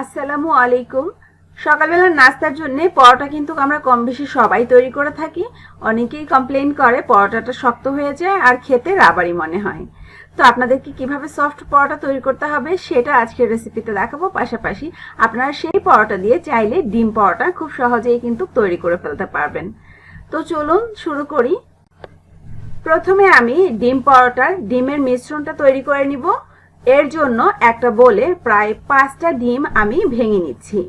আসসালামু আলাইকুম। সকালবেলা নাস্তার জন্য পরোটা কিন্তু আমরা কম বেশি সবাই তৈরি করে থাকি। অনেকেই কমপ্লেন করে পরোটাটা শক্ত হয়ে যায় আর খেতে রাবারি মনে হয়। তো আপনাদেরকে কীভাবে সফট পরোটা তৈরি করতে হবে সেটা আজকের রেসিপিতে দেখাবো। পাশাপাশি আপনারা সেই পরোটা দিয়ে চাইলে ডিম পরোটা খুব সহজেই কিন্তু তৈরি করে ফেলতে পারবেন। তো চলুন শুরু করি। প্রথমে আমি ডিম পরোটার ডিমের মিশ্রণটা তৈরি করে নিব। এর জন্য একটা বলে প্রায় পাঁচটা ডিম আমি ভেঙে নিচ্ছি।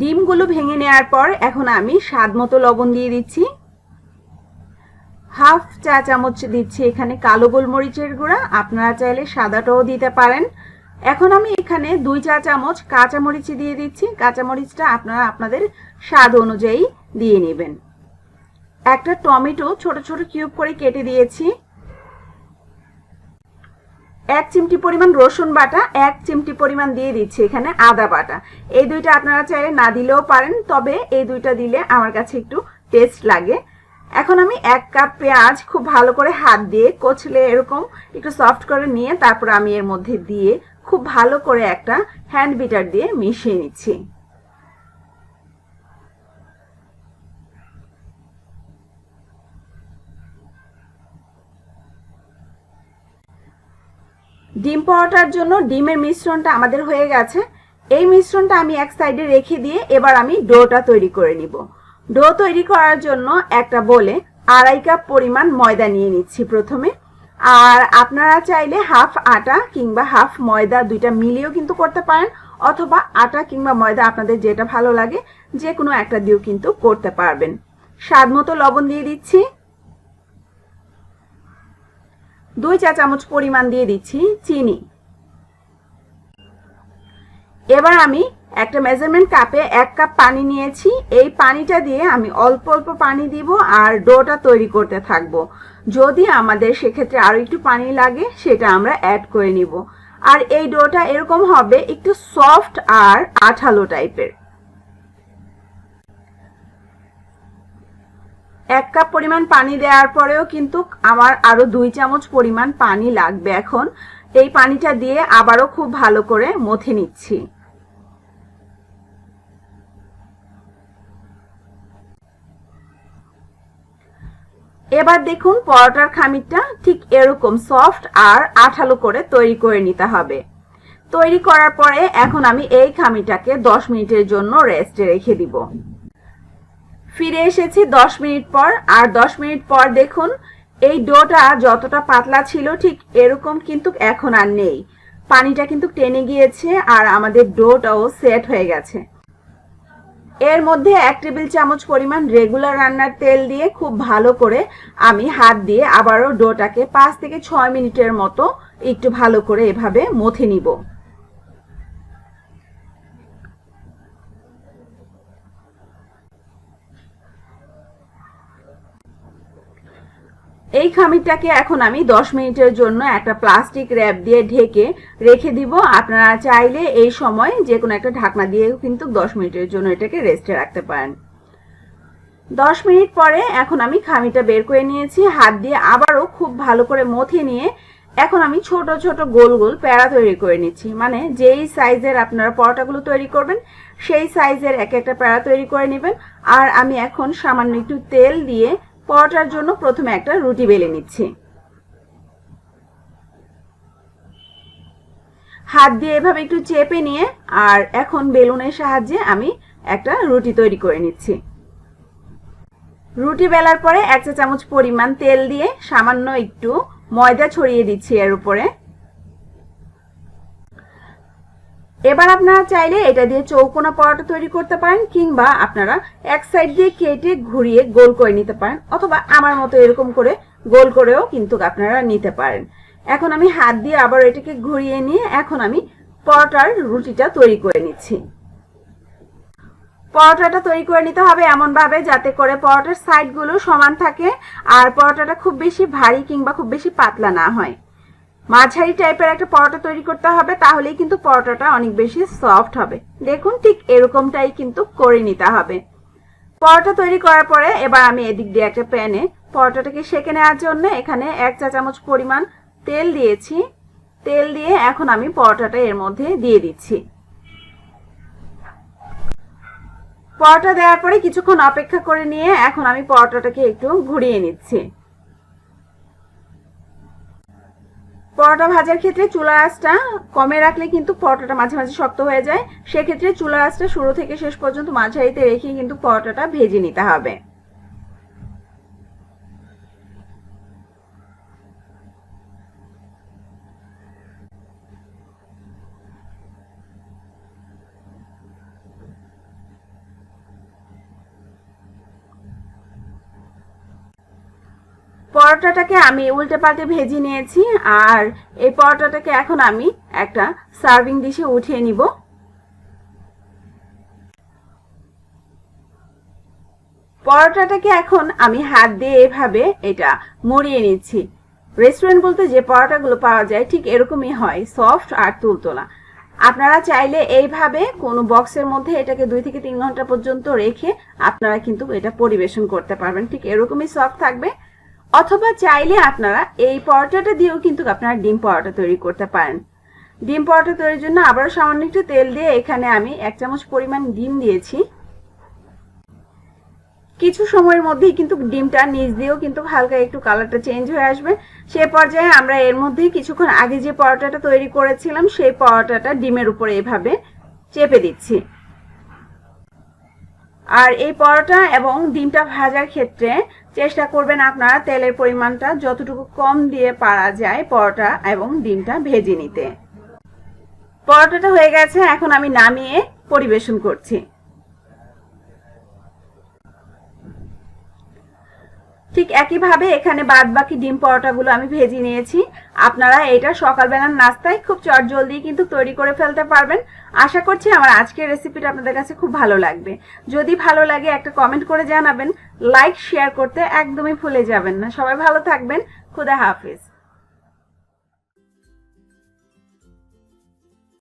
ডিমগুলো ভেঙে নেওয়ার পর এখন আমি স্বাদ মতো লবণ দিয়ে দিচ্ছি। হাফ চা চামচ দিচ্ছি এখানে কালো গোলমরিচের গুঁড়া, আপনারা চাইলে সাদাটাও দিতে পারেন। এখন আমি এখানে দুই চা চামচ কাঁচামরিচ দিয়ে দিচ্ছি। কাঁচামরিচটা আপনারা, আপনাদের স্বাদ অনুযায়ী দিয়ে নেবেন। একটা টমেটো ছোট ছোট কিউব করে কেটে দিয়েছি। এক চিমটি পরিমাণ রসুন বাটা, এক চিমটি পরিমাণ দিয়ে দিচ্ছি এখানে আদা বাটা। এই দুইটা আপনারা চাইলে না দিলেও পারেন, তবে এই দুইটা দিলে আমার কাছে একটু টেস্ট লাগে। এখন আমি এক কাপ পেঁয়াজ খুব ভালো করে হাত দিয়ে কচলে এরকম একটু সফট করে নিয়ে তারপর আমি এর মধ্যে দিয়ে খুব ভালো করে একটা হ্যান্ড বিটার দিয়ে মিশিয়ে নিচ্ছি। ডিম পরোটার জন্য ডিমের মিশ্রণটা আমাদের হয়ে গেছে। এই মিশ্রণটা আমি এক সাইডে রেখে দিয়ে এবার আমি ডোটা তৈরি করে নিব। ডো তৈরি করার জন্য একটা বলে আড়াই কাপ পরিমাণ ময়দা নিয়ে নিচ্ছি প্রথমে। আর আপনারা চাইলে হাফ আটা কিংবা হাফ ময়দা দুইটা মিলিয়েও কিন্তু করতে পারেন, অথবা আটা কিংবা ময়দা আপনাদের যেটা ভালো লাগে যে কোনো একটা দিয়েও কিন্তু করতে পারবেন। স্বাদ মতো লবণ দিয়ে দিচ্ছি। দুই চা চামচ পরিমাণ দিয়ে দিচ্ছি চিনি। এবার আমি একটা মেজারমেন্ট কাপে এক কাপ পানি নিয়েছি। এই পানিটা দিয়ে আমি অল্প অল্প পানি দিব আর ডোটা তৈরি করতে থাকব। যদি আমাদের সেক্ষেত্রে আরও একটু পানি লাগে, সেটা আমরা অ্যাড করে নিব। আর এই ডোটা এরকম হবে একটু সফট আর আঠালো টাইপের এক কাপ পরিমাণ পানি দেওয়ার পরেও কিন্তু আমার আরও দুই চামচ পরিমাণ পানি লাগবে এখন। এই পানিটা দিয়ে আবারও খুব ভালো করে মথে নিচ্ছি। এবার দেখুন পরোটার খামিরটা ঠিক এরকম সফট আর আঠালো করে তৈরি করে নিতে হবে। তৈরি করার পরে এখন আমি এই খামিটাকে দশ মিনিটের জন্য রেস্টে রেখে দিব। ফিরে এসেছি দশ মিনিট পর। আর দশ মিনিট পর দেখুন, এই ডোটা যতটা পাতলা ছিল, ঠিক এরকম কিন্তু এখন আর নেই। পানিটা কিন্তু টেনে গিয়েছে আর আমাদের ডোটাও সেট হয়ে গেছে। এর মধ্যে এক টেবিল চামচ পরিমাণ রেগুলার রান্নার তেল দিয়ে খুব ভালো করে আমি হাত দিয়ে আবারও ডোটাকে পাঁচ থেকে ছয় মিনিটের মতো একটু ভালো করে এভাবে মথে নিব। এই খামিরটাকে এখন আমি দশ মিনিটের জন্য একটা প্লাস্টিক র্যাপ দিয়ে ঢেকে রেখে দিব। আপনারা চাইলে এই সময় যে কোনো একটা ঢাকনা দিয়েও কিন্তু দশ মিনিটের জন্য এটাকে রেস্টে রাখতে পারেন। দশ মিনিট পরে এখন আমি খামিটা বের করে নিয়েছি। হাত দিয়ে আবারও খুব ভালো করে মথে নিয়ে এখন আমি ছোট ছোট গোল গোল প্যারা তৈরি করে নিচ্ছি। মানে যেই সাইজের আপনারা পরোটাগুলো তৈরি করবেন, সেই সাইজের এক একটা প্যারা তৈরি করে নেবেন। আর আমি এখন সামান্য একটু তেল দিয়ে পরোটার জন্য প্রথমে একটা রুটি বেলে নিচ্ছি। হাত দিয়ে এভাবে একটু চেপে নিয়ে আর এখন বেলুনের সাহায্যে আমি একটা রুটি তৈরি করে নিচ্ছি। রুটি বেলার পরে এক চা চামচ পরিমাণ তেল দিয়ে সামান্য একটু ময়দা ছড়িয়ে দিচ্ছি এর উপরে। এবার আপনারা চাইলে এটা দিয়ে চৌকোনা পরোটা তৈরি করতে পারেন, কিংবা আপনারা এক সাইড দিয়ে কেটে ঘুরিয়ে গোল করে নিতে পারেন, অথবা আমার মতো এরকম করে গোল করেও কিন্তু আপনারা নিতে পারেন। এখন আমি হাত দিয়ে আবার এটাকে ঘুরিয়ে নিয়ে এখন আমি পরোটার রুটিটা তৈরি করে নিচ্ছি। পরোটাটা তৈরি করে নিতে হবে এমন ভাবে যাতে করে পরোটার সাইডগুলো সমান থাকে, আর পরোটাটা খুব বেশি ভারী কিংবা খুব বেশি পাতলা না হয়। মাঝারি টাইপের একটা পরোটা তৈরি করতে হবে, তাহলেই কিন্তু পরোটাটা অনেক বেশি সফট হবে। দেখুন ঠিক এরকমটাই কিন্তু করে নিতে হবে। পরোটা তৈরি করার পরে এবার আমি এদিক দিয়ে একটা প্যানে পরোটাটাকে সেঁকে নেওয়ার জন্য এখানে এক চা চামচ পরিমাণ তেল দিয়েছি। তেল দিয়ে এখন আমি পরোটাটা এর মধ্যে দিয়ে দিচ্ছি। পরোটা দেওয়ার পরে কিছুক্ষণ অপেক্ষা করে নিয়ে এখন আমি পরোটাটাকে একটু ঘুরিয়ে নিচ্ছি। পরোটা ভাজার ক্ষেত্রে চুলার আঁচটা কমে রাখলে কিন্তু পরোটাটা মাঝে মাঝে শক্ত হয়ে যায়। সেক্ষেত্রে চুলার আঁচটা শুরু থেকে শেষ পর্যন্ত মাঝারিতে রেখে কিন্তু পরোটাটা ভেজে নিতে হবে। পরোটাটাকে আমি উল্টে পাল্টে ভেজে নিয়েছি আর এই পরোটাটাকে এখন আমি একটা সার্ভিং ডিশে উঠিয়ে নিব। পরোটাটাকে এখন আমি হাত দিয়ে এভাবে এটা মরিয়ে নিচ্ছি। রেস্টুরেন্ট বলতে যে পরোটাগুলো পাওয়া যায় ঠিক এরকমই হয়, সফট আর তুলতোলা। আপনারা চাইলে এইভাবে কোনো বক্সের মধ্যে এটাকে দুই থেকে তিন ঘণ্টা পর্যন্ত রেখে আপনারা কিন্তু এটা পরিবেশন করতে পারবেন। ঠিক এরকমই সফট থাকবে। অথবা চাইলে আপনারা এই পরোটাটা দিয়েও কিন্তু আপনারা ডিম পরোটা তৈরি করতে পারেন। ডিম পরোটা তৈরির জন্য আবারও সামান্য একটু তেল দিয়ে এখানে আমি এক চামচ পরিমাণ ডিম দিয়েছি। কিছু সময়ের মধ্যেই কিন্তু ডিমটা নিচ দিয়েও কিন্তু হালকা একটু কালারটা চেঞ্জ হয়ে আসবে। সে পর্যায়ে আমরা এর মধ্যে কিছুক্ষণ আগে যে পরোটাটা তৈরি করেছিলাম, সেই পরোটাটা ডিমের উপরে এভাবে চেপে দিচ্ছি। আর এই পরোটা এবং ডিমটা ভাজার ক্ষেত্রে চেষ্টা করবেন আপনারা তেলের পরিমাণটা যতটুকু কম দিয়ে পারা যায় পরোটা এবং ডিমটা ভেজে নিতে। পরোটাটা হয়ে গেছে, এখন আমি নামিয়ে পরিবেশন করছি। ঠিক একইভাবে এখানে বাদ বাকি ডিম পরোটাগুলো আমি ভেজে নিয়েছি। আপনারা এটা সকালবেলার নাস্তায় খুব চট জলদি কিন্তু তৈরি করে ফেলতে পারবেন। আশা করছি আমার আজকের রেসিপিটা আপনাদের কাছে খুব ভালো লাগবে। যদি ভালো লাগে একটা কমেন্ট করে জানাবেন, লাইক, শেয়ার করতে একদমই ভুলে যাবেন না। সবাই ভালো থাকবেন। খুদা হাফিজ।